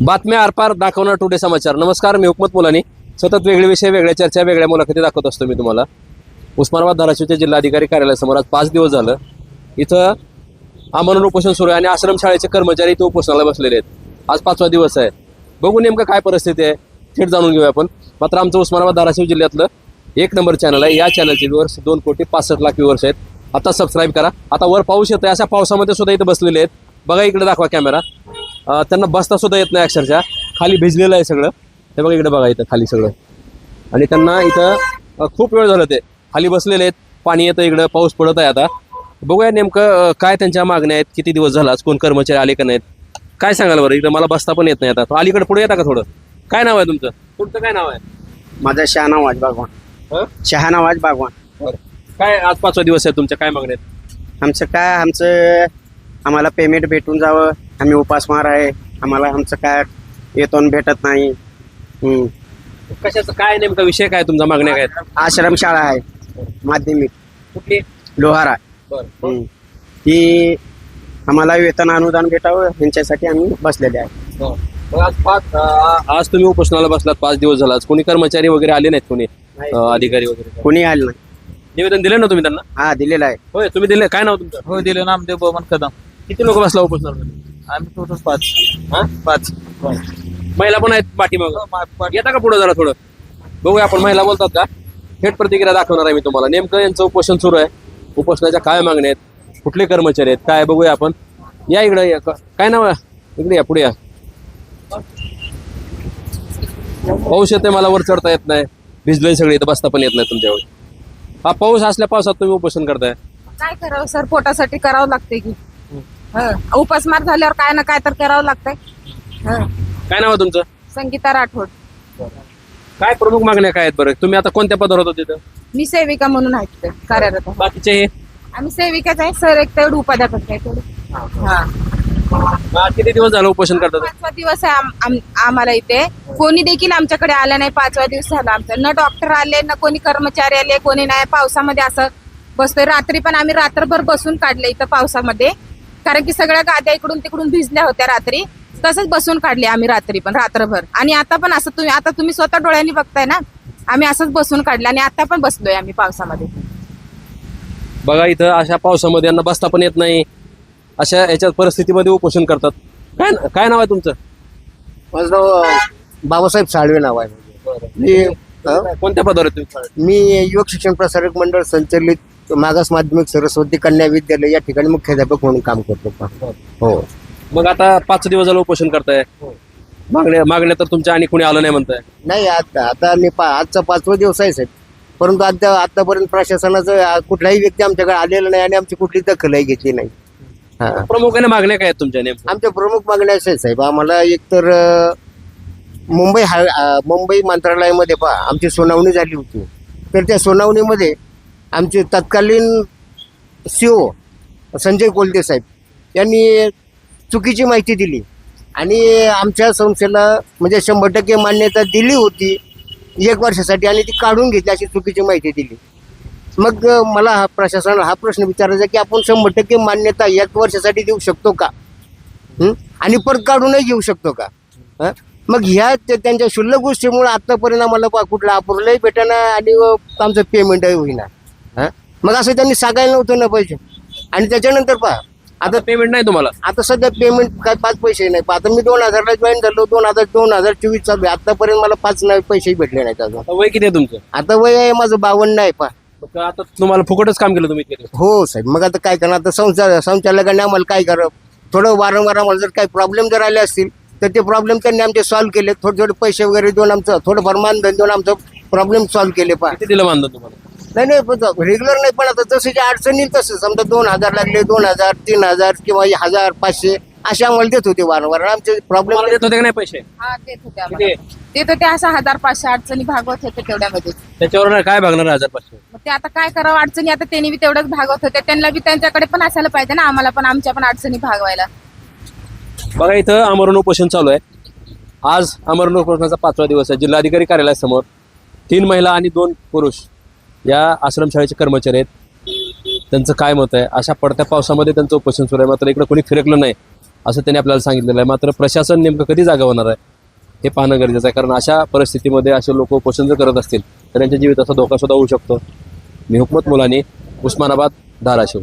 बातम्या आरपार दाखवणार टुडे समाचार. नमस्कार मी हुकमत मुलानी. सतत वेगळे विषय वेगळ्या चर्चा वेगळ्या मुलाखती दाखवत असतो मी तुम्हाला. उस्मानाबाद धाराशिवच्या जिल्हाधिकारी कार्यालयासमोर आज पाच दिवस झालं. इथं आमरण उपोषण सुरू आहे आणि आश्रमशाळेचे कर्मचारी इथं उपोषणाला बसलेले आहेत. आज पाचवा दिवस आहे. बघू नेमकं काय परिस्थिती आहे थेट जाणून घेऊया आपण. मात्र आमचं उस्मानाबाद धाराशिव जिल्ह्यातलं एक नंबर चॅनल आहे. या चॅनलचे व्ह्युअर्स दोन कोटी पासष्ट लाख व्ह्युअर्स आहेत. आता सबस्क्राईब करा. आता वर पाऊस येतोय. अशा पावसामध्ये सुद्धा इथं बसलेले आहेत. बघा इकडे दाखवा कॅमेरा त्यांना बसता सुद्धा येत नाही अक्षरशः. खाली भिजलेलं आहे सगळं. हे बघा इकडे बघा इथं खाली सगळं. आणि त्यांना इथं खूप वेळ झालं ते. खाली बसलेले आहेत. पाणी येतं इकडं पाऊस पडत आहे आता. बघूया नेमकं काय त्यांच्या मागण्या आहेत किती दिवस झाला आज? कोण कर्मचारी आले का नाहीत? काय सांगाल बरं? इकडं मला बसता पण येत नाही आता. अलीकडे पुढे येता का थोडं? काय नाव आहे तुमचं? तुमचं काय नाव आहे? माझा शहानावाज बागवान? शहानावाज बागवान. काय आज पाचवा दिवस आहे तुमच्या? काय मागण्या आहेत? आमचं काय? आमचं आम्हाला पेमेंट भेटून जावं. आम्ही उपासमार आहे. आम्हाला आमचं काय येतून भेटत नाही. हम्म. कशाचं? काय नेमका विषय काय तुमचा? मागण्या काय? आहेत? आश्रमशाळा आहे. माध्यमिक. कुठली? लोहारा. बरं. हम्म. ती आम्हाला वेतन अनुदान भेटावं. यांच्यासाठी आम्ही बसलेले आहे. बरं. मग आज पाच अं, आज तुम्ही उपोषणाला बसलात. पाच दिवस झाला. आज कोणी कर्मचारी वगैरे आले नाहीत कोणी? अं, अधिकारी वगैरे? कोणी आलं नाही. निवेदन दिलं ना तुम्ही त्यांना? हा दिलेला आहे. होय तुम्ही दिले. काय नाव तुमचं? हो दिलं. नामदेव बमन कदम. किती लोक बसला उपोषणाला आम्ही टोटल पाच. हा? पाच. महिला पण आहेत पाठीमाग. हो. येता का पुढे जरा थोडं? बघूया आपण महिला बोलतात का? थेट प्रतिक्रिया दाखवणार आहे मी तुम्हाला. नेमकं यांचं उपोषण सुरू आहे. उपोषणाच्या काय मागण्या आहेत? कुठले कर्मचारी आहेत? काय बघूया आपण. या इकडे या. क- काय नाव आहे? इकडे या पुढे या. पाऊस येते मला वर चढता येत नाही. भिजलोय सगळे इथं बसता पण येत नाही तुमच्यावर. हा पाऊस असल्या पावसात तुम्ही उपोषण करताय. काय करावं सर? पोटासाठी करावं लागतंय की. हं. उपासमार झाल्यावर काय ना काय तर करावं लागतंय. हं. काय नाव आहे तुमचं? संगीता राठोड. काय प्रमुख मागण्या काय आहेत बरं? तुम्ही आता कोणत्या पदावर होता तिथं? मी सेविका म्हणून आहे तिथे कार्यरत आहे. बाकीचे हे? आम्ही सेविकाच आहे सर एक तेवढं उपाध्यापक आहे तेवढं. हा हा, किती दिवस झालं उपोषण करतात? पाचवा दिवस आहे आम- आम- आम्हाला इथे. कोणी देखील आमच्याकडे आलं नाही पाचवा दिवस झाला आमचा. न डॉक्टर आले न कोणी कर्मचारी आले कोणी नाही. पावसामध्ये असं बसतोय. रात्री पण आम्ही रात्रभर बसून काढले इथं पावसामध्ये. कारण की सगळ्या गाद्या इकडून तिकडून भिजल्या होत्या रात्री. तसंच बसून काढले आम्ही रात्री पण रात्रभर. आणि आता पण असं तुम्ही आता तुम्ही स्वतः डोळ्यांनी बघताय ना? आम्ही असंच बसून काढलं आणि आता पण बसलोय आम्ही पावसामध्ये. बघा इथं अशा पावसामध्ये यांना बसता पण येत नाही. अशा याच्या परिस्थितीमध्ये उपोषण करतात. काय काय नाव आहे तुमचं? माझं नाव बाबासाहेब साळवे नाव आहे. माझं. मी कोणत्या पदावर तुम्ही? मी युवक शिक्षण प्रसारक मंडळ संचलित मागास माध्यमिक सरस्वती कन्या विद्यालय या ठिकाणी मुख्याध्यापक म्हणून काम करतो. हो. मग आता पाच दिवस झालं उपोषण करताय. मागण्या मागण्या तर तुमच्या आणि कोणी आलं नाही म्हणताय. नाही आता आता मी पा आजचा पाचवा दिवस आहे साहेब. परंतु आता आतापर्यंत प्रशासनाचं कुठलाही व्यक्ती आमच्याकडे आलेला नाही आणि आमची कुठली दखलही घेतली नाही. हा. प्रमुखाने मागण्या काय आहेत तुमच्या नेमक्या? आमच्या प्रमुख मागण्या अशा साहेब. आम्हाला एकतर मुंबई हा मुंबई मंत्रालयामध्ये पहा आमची सुनावणी झाली होती. तर त्या सुनावणीमध्ये आमचे तत्कालीन सी ओ संजय कोलते साहेब यांनी चुकीची माहिती दिली. आणि आमच्या संस्थेला म्हणजे शंभर टक्के मान्यता दिली होती एक वर्षासाठी आणि ती काढून घेतली अशी चुकीची माहिती दिली. मग मला हा प्रशासनाला हा प्रश्न विचारायचा की आपण शंभर टक्के मान्यता एक वर्षासाठी देऊ शकतो का? आणि परत काढूनही घेऊ शकतो का? हं? मग ह्या त्यांच्या शुल्लक गोष्टीमुळे आत्तापर्यंत आम्हाला कुठला अप्रुव्हलही भेटेना आणि आमचं पेमेंटही होईना. हं? मग असं त्यांनी सांगायला नव्हतं ना पैसे. आणि त्याच्यानंतर पहा आता पेमेंट नाही तुम्हाला? आता सध्या पेमेंट काय पाच पैसे नाही. आता मी दोन हजारला जॉईन झालो दोन हजार दोन हजार चोवीस चालू आहे. आतापर्यंत मला पाच नाही पैसे भेटले नाहीत अजून. आता वय किती आहे तुमचं? आता वय आहे माझं बावन्न आहे पा मग आता तुम्हाला फुकटच काम केलं तुम्ही इतके दिवस. हो साहेब. मग आता काय करणार? आता संचार संचालकांनी आम्हाला काय करा थोडं वारंवार आम्हाला जर काही प्रॉब्लेम जर आले असतील तर ते प्रॉब्लेम त्यांनी आमचे सॉल्व्ह केले थोडे थोडे पैसे वगैरे देऊन आमचं थोडंफार मानधन देऊन आमचं प्रॉब्लेम सॉल्व्ह केले पा किती दिलं मानधन तुम्हाला? नाही नाही रेग्युलर नाही पण आता जसे जे अडचणी येईल तसं. समजा दोन हजार लागले दोन हजार तीन हजार किंवा हजार पाचशे असे आम्हाला देत होते वारंवार. आमचे प्रॉब्लेम देत होते का नाही पैसे? हा देत होते आम्हाला. देत होते असं हजार पाचशे अडचणी भागवत होते तेवढ्यामध्ये. त्याच्यावर काय भागणार हजार पाचशे? मग ते आता काय करावं अडचणी आता त्यांनी बी तेवढंच भागवत होते. त्यांना बी त्यांच्याकडे पण असायला पाहिजे ना आम्हाला पण आमच्या पण अडचणी भागवायला. बघा इथं आमरण उपोषण चालू आहे. आज आमरण उपोषणाचा पाचवा दिवस आहे. जिल्हाधिकारी कार्यालयासमोर तीन महिला आणि दोन पुरुष. या आश्रमशाळेचे कर्मचारी आहेत. त्यांचं काय मत आहे? अशा पडत्या पावसामध्ये त्यांचं उपोषण सुरू आहे. मात्र इकडे कोणी फिरकलं नाही असं त्यांनी आपल्याला सांगितलेलं आहे. मात्र प्रशासन नेमकं कधी जागा होणार आहे हे पाहणं गरजेचं आहे. कारण अशा परिस्थितीमध्ये असे लोक उपोषण जर करत असतील तर त्यांच्या जीविताचा धोका सुद्धा होऊ शकतो. मी हुकमत मुलांनी उस्मानाबाद धाराशिव.